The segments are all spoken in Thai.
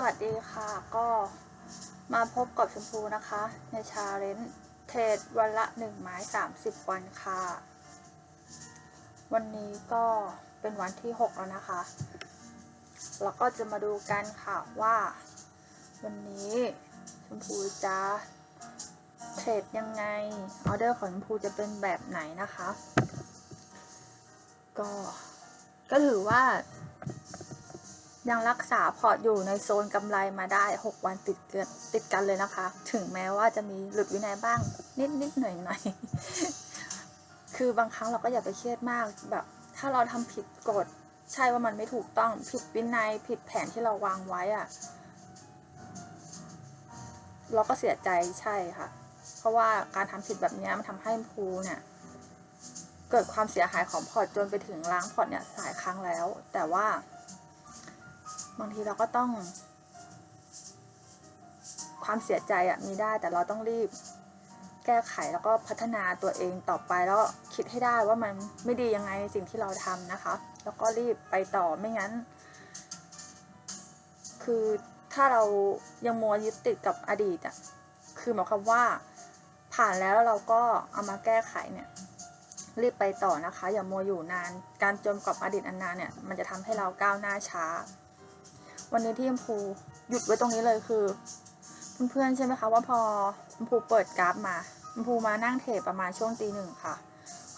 สวัสดีค่ะก็มาพบกับชมพูนะคะ ในชาเลนจ์เทรดวันละหนึ่งไม้สามสิบวันค่ะ วันนี้ก็เป็นวันที่หกแล้วนะคะเราก็จะมาดูกันค่ะว่า วันนี้ชมพูจะเทรดยังไงออเดอร์ของชมพูจะเป็นแบบไหนนะคะ ก็ก็ถือว่า ยังรักษาพอร์ตอยู่ในโซนกำไรมาได้ 6 วันติดเกันติดกันเลยนะคะ ถึงแม้ว่าจะมีหลุดวินัยบ้างนิดนิดหน่อยหน่อยคือบางครั้งเราก็อย่าไปเครียดมากแบบ ถ้าเราทำผิดกฎใช่ว่ามันไม่ถูกต้องผิดวินัยผิดแผนที่เราวางไว้อะเราก็เสียใจใช่ค่ะ เพราะว่าการทำผิดแบบนี้มันทำให้ภูเนี่ยเกิดความเสียหายของพอร์ตจนไปถึงล้างพอร์ตเนี่ยหลายครั้งแล้ว แต่ว่า บางทีเราก็ต้อง ความเสียใจอะมีได้แต่เราต้องรีบ แก้ไขแล้วก็พัฒนาตัวเองต่อไปแล้วคิดให้ได้ว่ามันไม่ดียังไงสิ่งที่เราทำนะคะ แล้วก็รีบไปต่อไม่งั้น คือถ้าเรายังมัวยึดติดกับอดีตอะคือหมายความว่าผ่านแล้วเราก็เอามาแก้ไขเนี่ยรีบไปต่อนะคะ อย่ามัวอยู่นาน การจมกับอดีตอันนานเนี่ย มันจะทำให้เราก้าวหน้าช้า วันนี้ที่ชมพูหยุดไว้ตรงนี้เลยคือ เพื่อนๆใช่ไหมคะว่าพอชมพูเปิดกราฟมาชมพูมานั่งเทรดประมาณช่วงตีหนึ่งค่ะ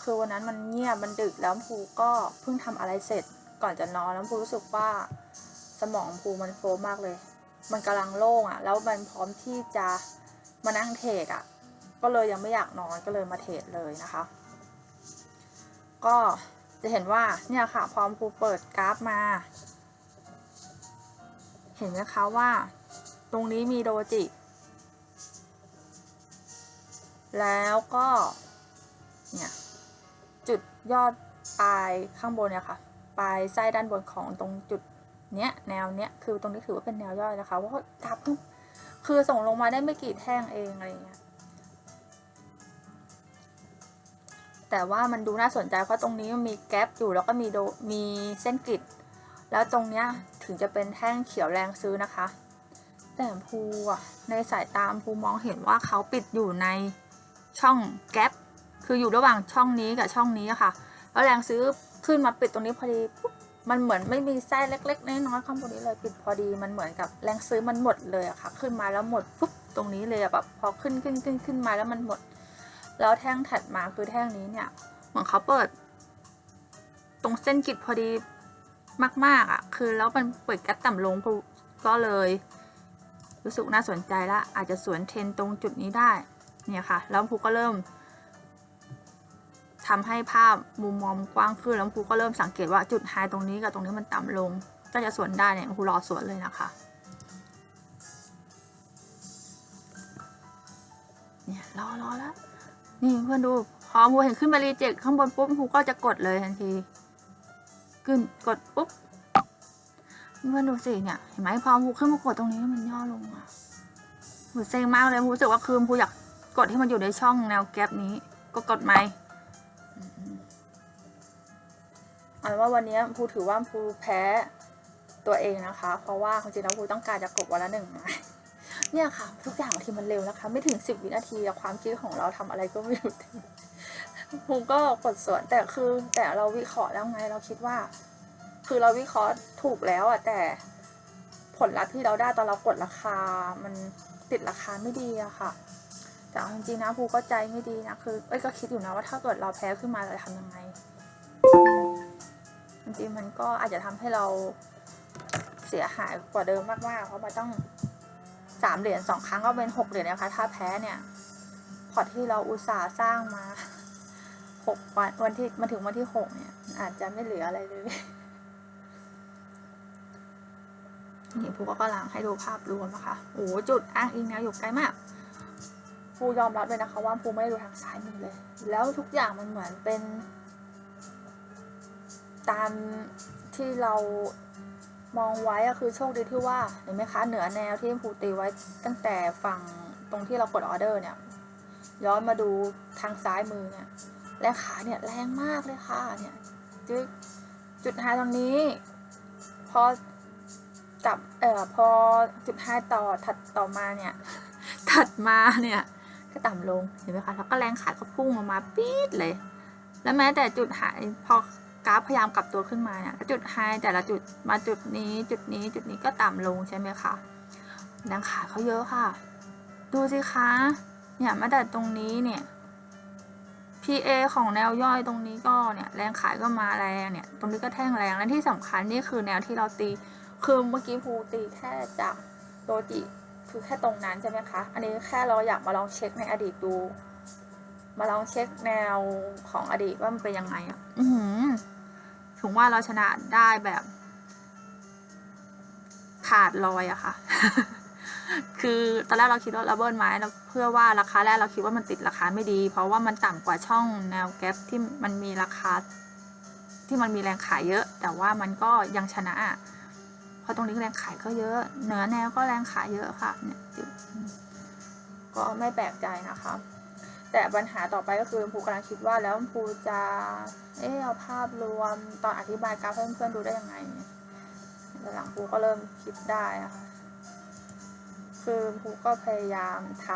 คือวันนั้นมันเงียบมันดึกแล้วชมพูก็เพิ่งทำอะไรเสร็จ ก่อนจะนอนแล้วชมพูรู้สึกว่าสมองชมพูมันโฟล์มากเลย มันกำลังโล่งอะ่ะ แล้วมันพร้อมที่จะมานั่งเทรดอะ่ะ ก็เลยยังไม่อยากนอนก็เลยมาเทรดเลยนะคะ ก็จะเห็นว่าเนี่ยค่ะพร้อมครูเปิดกราฟมา เห็นไหมคะว่า ตรงนี้มีโดจิ แล้วก็ เนี่ย จุดยอดปลายข้างบนเนี่ยค่ะ ปลายไส้ด้านบนของตรงจุดเนี้ยแนวเนี้ยคือตรงนี้ถือว่าเป็นแนวย่อยนะคะเพราะว่ากราฟเพิ่งคือส่งลงมาได้ไม่กี่แท่งเองอะไรอย่างเงี้ยแต่ว่ามันดูน่าสนใจเพราะตรงนี้มันมีแกลบอยู่แล้วก็มีโดมีเส้นกริดแล้วตรงเนี้ยถึงจะเป็นแท่งเขียวแรงซื้อนะคะ แต่ภูอะในสายตามภูมองเห็นว่าเขาปิดอยู่ในช่องแกลบคืออยู่ระหว่างช่องนี้กับช่องนี้ค่ะ แล้วแรงซื้อขึ้นมาปิดตรงนี้พอดีปุ๊บมันเหมือนไม่มีไส้เล็กๆน้อยๆข้างบนนี้เลยปิดพอดีมันเหมือนกับแรงซื้อมันหมดเลยอะค่ะ ขึ้นมาแล้วหมดปุ๊บตรงนี้เลยแบบพอขึ้นขึ้นขึ้นขึ้นมาแล้วมันหมด แล้วแท่งถัดมาคือแท่งนี้เนี่ยเหมือนเขาเปิด ตรงเส้นกิดพอดี มาก ๆ อะ คือแล้วมันเปิดกัดต่ำลงภูก็เลย รู้สึกน่าสนใจละ อาจจะสวนเทรนตรงจุดนี้ได้ เนี่ยค่ะ แล้วภูก็เริ่มทำให้ภาพมุมมองกว้างขึ้น แล้วภูก็เริ่มสังเกตว่าจุดไฮตรงนี้กับตรงนี้มันต่ำลง ก็จะสวนได้เนี่ยภูรอสวนเลยนะคะเนี่ยรอรอแล้ว นี่เพื่อนดูพอภูเห็นขึ้นมารีเจ็คข้างบนปุ๊บภูก็จะกดเลยทันที ขึ้นกดปุ๊บเพื่อนดูสิเนี่ยเห็นไหมพอภูขึ้นมากดตรงนี้มันย่อลงอะหูเซ็งมากเลยรู้สึกว่าคืนภูอยากกดให้มันอยู่ในช่องแนวแกลบนี้ ก็กดไหมอาเป็นว่าวันนี้ภูถือว่าภูแพ้ตัวเองนะคะ เพราะว่าจริงๆแล้วภูต้องการจะกดวันละหนึ่งไม้เนี่ยค่ะ ทุกอย่างบางทีมันเร็วนะคะ ไม่ถึงสิบวินาทีความคิดของเราทำอะไรก็ไม่รู้ ภูก็กดสวนแต่คือแต่เราวิเคราะห์แล้วไงเราคิดว่า คือเราวิเคราะห์ถูกแล้วอะแต่ผลลัพธ์ที่เราได้ตอนเรากดราคา มันติดราคาไม่ดีอะค่ะ แต่เอาจริงๆนะภูก็ใจไม่ดีนะคือเอ้ยก็คิดอยู่นะว่าถ้าเกิดเราแพ้ขึ้นมาเราจะทำยังไงจริงๆมันก็อาจจะทำให้เราเสียหายกว่าเดิมมากๆเพราะมันต้องสามเหรียญสองครั้งก็เป็นหกเหรียญนะคะ ถ้าแพ้เนี่ยพอที่เราอุตส่าห์สร้างมา กวันวันที่มาถึงวันที่หกเนี่ย อาจจะไม่เหลืออะไรเลยนี่ภูก็กำลังให้ดูภาพรวมนะคะโอ้โหจุดอ้างอิงแนวอยู่ไกลมากภูยอมรับเลยนะคะ ว่าภูไม่ได้ดูทางซ้ายมือเลย แล้วทุกอย่างมันเหมือนเป็น ตามที่เรามองไว้ก็คือโชคดีที่ว่าเห็นไหมคะ เหนือแนวที่ภูตีไว้ตั้งแต่ฝั่งตรงที่เรากดออเดอร์เนี่ย ย้อนมาดูทางซ้ายมือเนี่ย แรงขาเนี่ยแรงมากเลยค่ะเนี่ยจุดจุดไฮตรงนี้ พอกับเอ่อพอจุดห้าต่อถัดต่อมาเนี่ยถัดมาเนี่ยก็ต่ำลงเห็นไหมคะแล้วก็แรงขายก็พุ่งออกมาปี๊ดเลย แล้วแม้แต่จุดหายพอกราฟพยายามกลับตัวขึ้นมาเนี่ยจุดไฮแต่ละจุดมาจุดนี้จุดนี้จุดนี้ก็ต่ำลงใช่ไหมคะแรงขายเขาเยอะค่ะ ดูสิคะเนี่ยแม้แต่ตรงนี้เนี่ย PA ของแนวย่อยตรงนี้ก็เนี่ยแรงขายก็มาแรงเนี่ย ตรงนี้ก็แท่งแรงและที่สำคัญนี่คือแนวที่เราตี คือเมื่อกี้ภูตีแค่จากโดจิคือแค่ตรงนั้นใช่ไหมคะ อันนี้แค่เราอยากมาลองเช็คในอดีตดู มาลองเช็คแนวของอดีตว่ามันเป็นยังไงอะอือหือถึงว่าเราชนะได้แบบ ขาดลอยอะค่ะ คือตอนแรกเราคิดว่าเราเบิร์นไม้เราเพื่อว่าราคาแรกเราคิดว่ามันติดราคาไม่ดี เพราะว่ามันต่ำกว่าช่องแนวแกปที่มันมีราคา ที่มันมีแรงขายเยอะ แต่ว่ามันก็ยังชนะเพราะตรงนี้แรงขายก็เยอะ เหนือแนวก็แรงขายเยอะค่ะเนี่ยก็ไม่แปลกใจนะคะแต่ปัญหาต่อไปก็คือภูกำลังคิดว่าแล้วภูจะ เออเอาภาพรวมตอนอธิบายกราฟให้เพื่อนๆดูได้ยังไงหลังภูก็เริ่มคิดได้อะ ค่ะคือภูก็พยายามท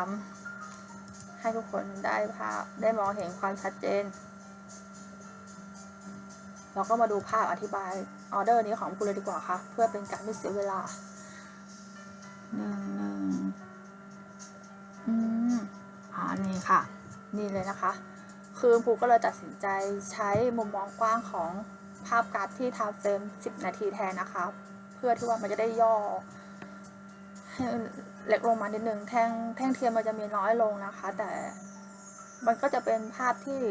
ำให้ทุกคนได้ภาพได้มองเห็นความชัดเจน เราก็มาดูภาพอธิบายออเดอร์นี้ของภูเลยดีกว่าค่ะ เพื่อเป็นการไม่เสียเวลาหนึ่งหนึ่งอืมอ่านี่ค่ะ นี่เลยนะคะ คือภูก็เลยตัดสินใจใช้มุมมองกว้างของภาพกราฟที่ทำเฟรม10 นาทีแทนนะคะ เพื่อที่ว่ามันจะได้ย่อให้ เล็กลงมานิดนึงแท่งแท่งเทียมมันจะมีน้อยลงนะคะ แต่มันก็จะเป็นภาพที่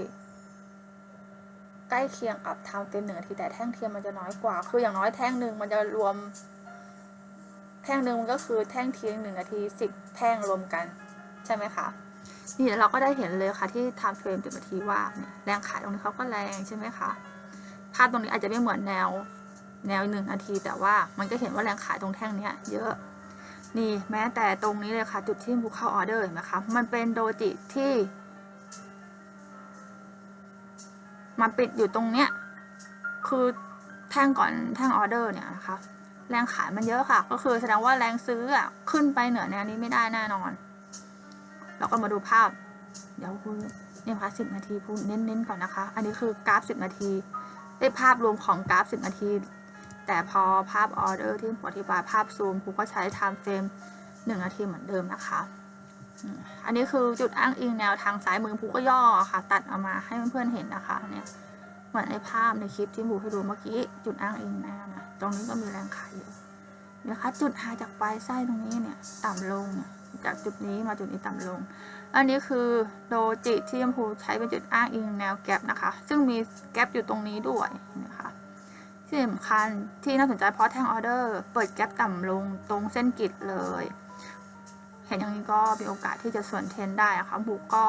ใกล้เคียงกับทำเฟรมหนึ่งนาทีแต่แท่งเทียมมันจะน้อยกว่าคืออย่างน้อยแท่งหนึ่งมันจะรวม แท่งหนึ่งมันก็คือแท่งเทียมหนึ่งนาทีสิบแท่งรวมกัน ใช่ไหมคะนี่เราก็ได้เห็นเลยค่ะที่ time frame 10นาทีว่าเนี่ยแรงขายตรงนี้เขาก็แรงใช่ไหมคะภาพตรงนี้อาจจะไม่เหมือนแนวแนวหนึ่งนาที แต่ว่ามันก็เห็นว่าแรงขายตรงแท่งเนี้ยเยอะ นี่แม้แต่ตรงนี้เลยค่ะ จุดที่บุกเข้าออเดอร์เห็นไหมคะมันเป็นโดจิที่มันปิดอยู่ตรงเนี้ยคือแท่งก่อนแท่งออเดอร์เนี่ยนะคะ แรงขายมันเยอะค่ะ ก็คือแสดงว่าแรงซื้ออะขึ้นไปเหนือแนวนี้ไม่ได้แน่นอน เราก็มาดูภาพ เดี๋ยวคุณเนี่ยคะสิบนาทีพูดเน้นๆก่อนนะคะ อันนี้คือกราฟสิบนาทีได้ภาพรวมของกราฟสิบนาที แต่พอภาพออเดอร์ที่ผมอธิบายภาพซูมครูก็ใช้ time frame หนึ่งนาทีเหมือนเดิมนะคะ อันนี้คือจุดอ้างอิงแนวทางซ้ายมือผูก็ย่อค่ะ ตัดเอามาให้เพื่อนๆเห็นนะคะเนี่ยเหมือนในภาพในคลิปที่ผูให้ดูเมื่อกี้จุดอ้างอิงแนวนะตรงนี้ก็มีแรงขายอยู่นะคะจุดหายจากปลายไส้ตรงนี้เนี่ยต่ำลงเนี่ยจากจุดนี้มาจุดนี้ต่ำลง อันนี้คือโดจิที่ยมพูใช้เป็นจุดอ้างอิงแนวแกลบนะคะ ซึ่งมีแกลบอยู่ตรงนี้ด้วยนะคะ ที่สำคัญที่น่าสนใจเพราะแท่งออเดอร์ เปิดแกลบต่ำลงตรงเส้นกริดเลย เห็นอย่างนี้ก็มีโอกาสที่จะส่วนเทนได้อะคะบุกก็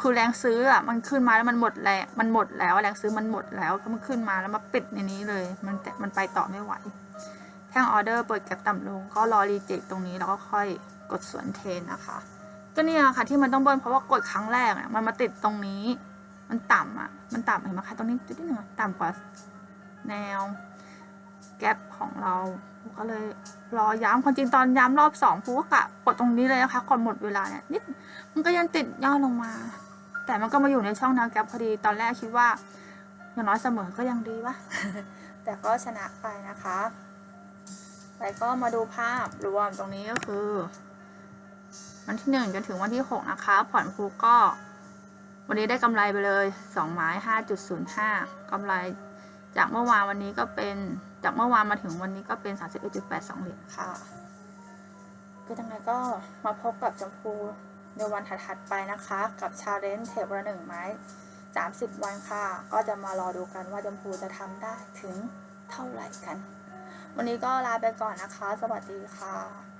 คือแรงซื้ออะมันขึ้นมาแล้วมันหมดแรงมันหมดแล้วแรงซื้อมันหมดแล้วก็มันขึ้นมาแล้วมาปิดในนี้เลย มันแต่มันไปต่อไม่ไหว แท่งออเดอร์เปิดแกลบต่ำลง ก็รอรีเจ็คตรงนี้แล้วก็ค่อยกดสวนเทนนะคะก็เนี่ยค่ะที่มันต้องเบิ้ลเพราะว่ากดครั้งแรกเนี่ยมันมาติดตรงนี้ มันต่ำอะมันต่ำเห็นไหมคะตรงนี้จุดที่หนึ่งต่ำกว่า แนวแกลบของเราก็เลยรอย้ำความจริงตอนย้ำรอบสองผูก็กะกดตรงนี้เลยนะคะก่อนหมดเวลาเนี่ยนิดมันก็ยังติดย่อลงมา แต่มันก็มาอยู่ในช่องแนวแกลบพอดีตอนแรกคิดว่าอย่างน้อยเสมอก็ยังดีวะแต่ก็ชนะไปนะคะไปก็มาดูภาพรวมตรงนี้ก็คือ วันที่หนึ่งจนถึงวันที่หกนะคะ ผ่อนครูก็ วันนี้ได้กำไรไปเลยสองไม้ห้าจุดศูนย์ห้ากำไร จากเมื่อวานวันนี้ก็เป็นจากเมื่อวานมาถึงวันนี้ก็เป็นสามสิบเหรียญค่ะ ก็ยังไงก็มาพบกับจมพูในวันถัดๆไปนะคะ กับชาเลนจ์เทปละหนึ่งไม้สามสิบวันค่ะ ก็จะมารอดูกันว่าจมพูจะทำได้ถึงเท่าไหร่กัน วันนี้ก็ลาไปก่อนนะคะ สวัสดีค่ะ